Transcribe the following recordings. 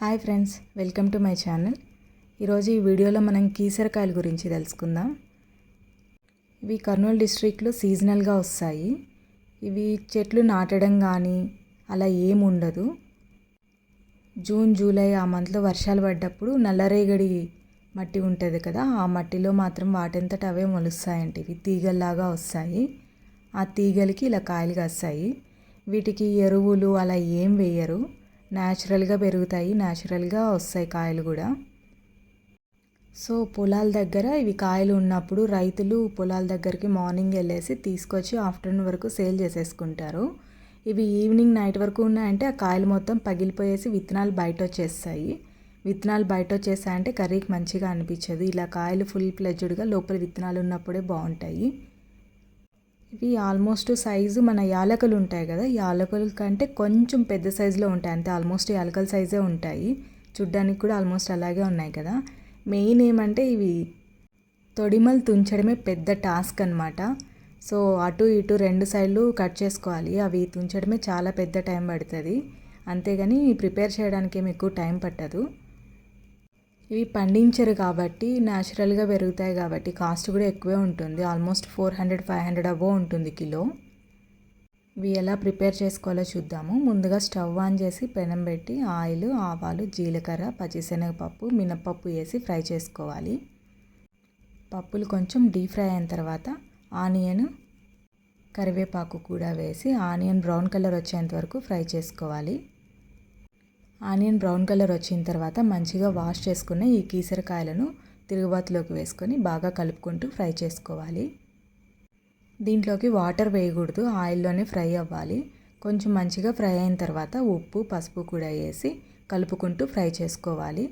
Hi friends welcome to my channel. ఈరోజు ఈ వీడియోలో మనం కీసరకాయల గురించి తెలుసుకుందాం. ఇవి కర్నూలు డిస్ట్రిక్ట్లో సీజనల్గా వస్తాయి. ఇవి చెట్లు నాటడం కానీ అలా ఏమి ఉండదు. జూన్ జూలై ఆ మంత్లో వర్షాలు పడ్డప్పుడు నల్లరేగడి మట్టి ఉంటుంది కదా ఆ మట్టిలో మాత్రం వాటంతట అవే మొలుస్తాయంటే. ఇవి తీగల్లాగా వస్తాయి. ఆ తీగలకి ఇలా కాయలు కాస్తాయి. వీటికి ఎరువులు అలా ఏం వేయరు. న్యాచురల్గా పెరుగుతాయి న్యాచురల్గా వస్తాయి కాయలు కూడా. సో పొలాల దగ్గర ఇవి కాయలు ఉన్నప్పుడు రైతులు పొలాల దగ్గరికి మార్నింగ్ వెళ్ళేసి తీసుకొచ్చి ఆఫ్టర్నూన్ వరకు సేల్ చేసేసుకుంటారు. ఇవి ఈవినింగ్ నైట్ వరకు ఉన్నాయంటే ఆ కాయలు మొత్తం పగిలిపోయేసి విత్తనాలు బయట వచ్చేస్తాయి విత్తనాలు బయట వచ్చేస్తాయంటే కర్రీకి మంచిగా అనిపించదు. ఇలా కాయలు ఫుల్ ప్లెజ్డ్గా లోపల విత్తనాలు ఉన్నప్పుడే బాగుంటాయి. ఇవి ఆల్మోస్ట్ సైజు మన యాలకలు ఉంటాయి కదా యాలకల కంటే కొంచెం పెద్ద సైజులో ఉంటాయి అంతే ఆల్మోస్ట్ యాలకల సైజే ఉంటాయి. చూడ్డానికి కూడా ఆల్మోస్ట్ అలాగే ఉన్నాయి కదా. మెయిన్ ఏమంటే ఇవి తొడిమలు తుంచడమే పెద్ద టాస్క్ అనమాట సో అటు ఇటు రెండు సైడ్లు కట్ చేసుకోవాలి అవి తుంచడమే చాలా పెద్ద టైం పడుతుంది. అంతేగాని ప్రిపేర్ చేయడానికి ఏమి ఎక్కువ టైం పట్టదు. ఇవి పండించరు కాబట్టి న్యాచురల్గా పెరుగుతాయి కాబట్టి కాస్ట్ కూడా ఎక్కువే ఉంటుంది. Almost four hundred five hundred above ఉంటుంది కిలో. ఇవి ఎలా ప్రిపేర్ చేసుకోవాలో చూద్దాము. ముందుగా స్టవ్ ఆన్ చేసి పెనం పెట్టి ఆయిల్ ఆవాలు జీలకర్ర పచ్చిశనగపప్పు మినప్పప్పు వేసి ఫ్రై చేసుకోవాలి. పప్పులు కొంచెం డీప్ ఫ్రై అయిన తర్వాత ఆనియన్ కరివేపాకు కూడా వేసి ఆనియన్ బ్రౌన్ కలర్ వచ్చేంత వరకు ఫ్రై చేసుకోవాలి. ఆనియన్ బ్రౌన్ కలర్ వచ్చిన తర్వాత మంచిగా వాష్ చేసుకున్న ఈ కీసరకాయలను తిరుగుబాతులోకి వేసుకొని బాగా కలుపుకుంటూ ఫ్రై చేసుకోవాలి. దీంట్లోకి వాటర్ వేయకూడదు ఆయిల్లోనే ఫ్రై అవ్వాలి. కొంచెం మంచిగా ఫ్రై అయిన తర్వాత ఉప్పు పసుపు కూడా వేసి కలుపుకుంటూ ఫ్రై చేసుకోవాలి.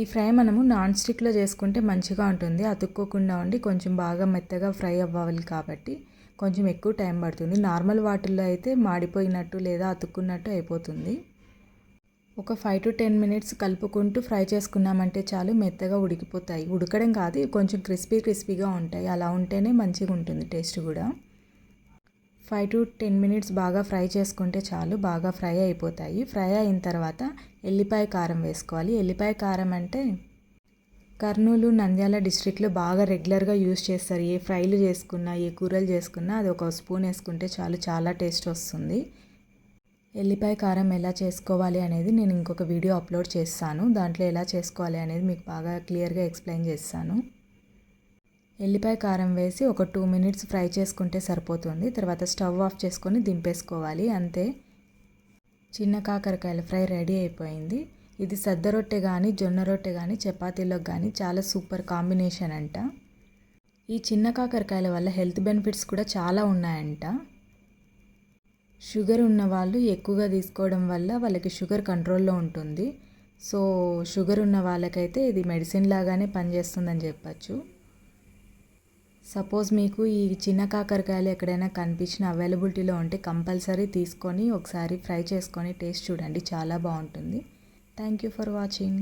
ఈ ఫ్రై మనము నాన్ స్టిక్లో చేసుకుంటే మంచిగా ఉంటుంది. అతుక్కోకుండా ఉండి కొంచెం బాగా మెత్తగా ఫ్రై అవ్వాలి కాబట్టి కొంచెం ఎక్కువ టైం పడుతుంది. నార్మల్ వాటిల్లో అయితే మాడిపోయినట్టు లేదా అతుక్కున్నట్టు అయిపోతుంది. ఒక ఫైవ్ టు టెన్ మినిట్స్ కలుపుకుంటూ ఫ్రై చేసుకున్నామంటే చాలు మెత్తగా ఉడికిపోతాయి. ఉడకడం కాదు కొంచెం క్రిస్పీ క్రిస్పీగా ఉంటాయి. అలా ఉంటేనే మంచిగా ఉంటుంది టేస్ట్ కూడా. ఫైవ్ టు టెన్ మినిట్స్ బాగా ఫ్రై చేసుకుంటే చాలు బాగా ఫ్రై అయిపోతాయి. ఫ్రై అయిన తర్వాత ఎల్లిపాయ కారం వేసుకోవాలి. ఎల్లిపాయ కారం అంటే కర్నూలు నంద్యాల డిస్ట్రిక్ట్లో బాగా రెగ్యులర్గా యూజ్ చేస్తారు. ఏ ఫ్రైలు చేసుకున్నా ఏ కూరలు చేసుకున్నా అది ఒక స్పూన్ వేసుకుంటే చాలు చాలా టేస్ట్ వస్తుంది. ఎల్లిపాయ కారం ఎలా చేసుకోవాలి అనేది నేను ఇంకొక వీడియో అప్లోడ్ చేస్తాను. దాంట్లో ఎలా చేసుకోవాలి అనేది మీకు బాగా క్లియర్గా ఎక్స్ప్లెయిన్ చేస్తాను. ఎల్లిపాయ కారం వేసి ఒక టూ మినిట్స్ ఫ్రై చేసుకుంటే సరిపోతుంది. తర్వాత స్టవ్ ఆఫ్ చేసుకొని దింపేసుకోవాలి. అంతే. చిన్న కాకరకాయల ఫ్రై రెడీ అయిపోయింది. ఇది సద్ద రొట్టె కానీ జొన్న రొట్టె కానీ చపాతీలోకి కానీ చాలా సూపర్ కాంబినేషన్ అంట. ఈ చిన్న కాకరకాయల వల్ల హెల్త్ బెనిఫిట్స్ కూడా చాలా ఉన్నాయంట. షుగర్ ఉన్న వాళ్ళు ఎక్కువగా తీసుకోవడం వల్ల వాళ్ళకి షుగర్ కంట్రోల్లో ఉంటుంది. సో షుగర్ ఉన్న వాళ్ళకైతే ఇది మెడిసిన్ లాగానే పనిచేస్తుందని చెప్పచ్చు. సపోజ్ మీకు ఈ చిన్న కాకరకాయలు ఎక్కడైనా కనిపించిన అవైలబిలిటీలో ఉంటే కంపల్సరీ తీసుకొని ఒకసారి ఫ్రై చేసుకొని టేస్ట్ చూడండి. చాలా బాగుంటుంది. Thank you for watching.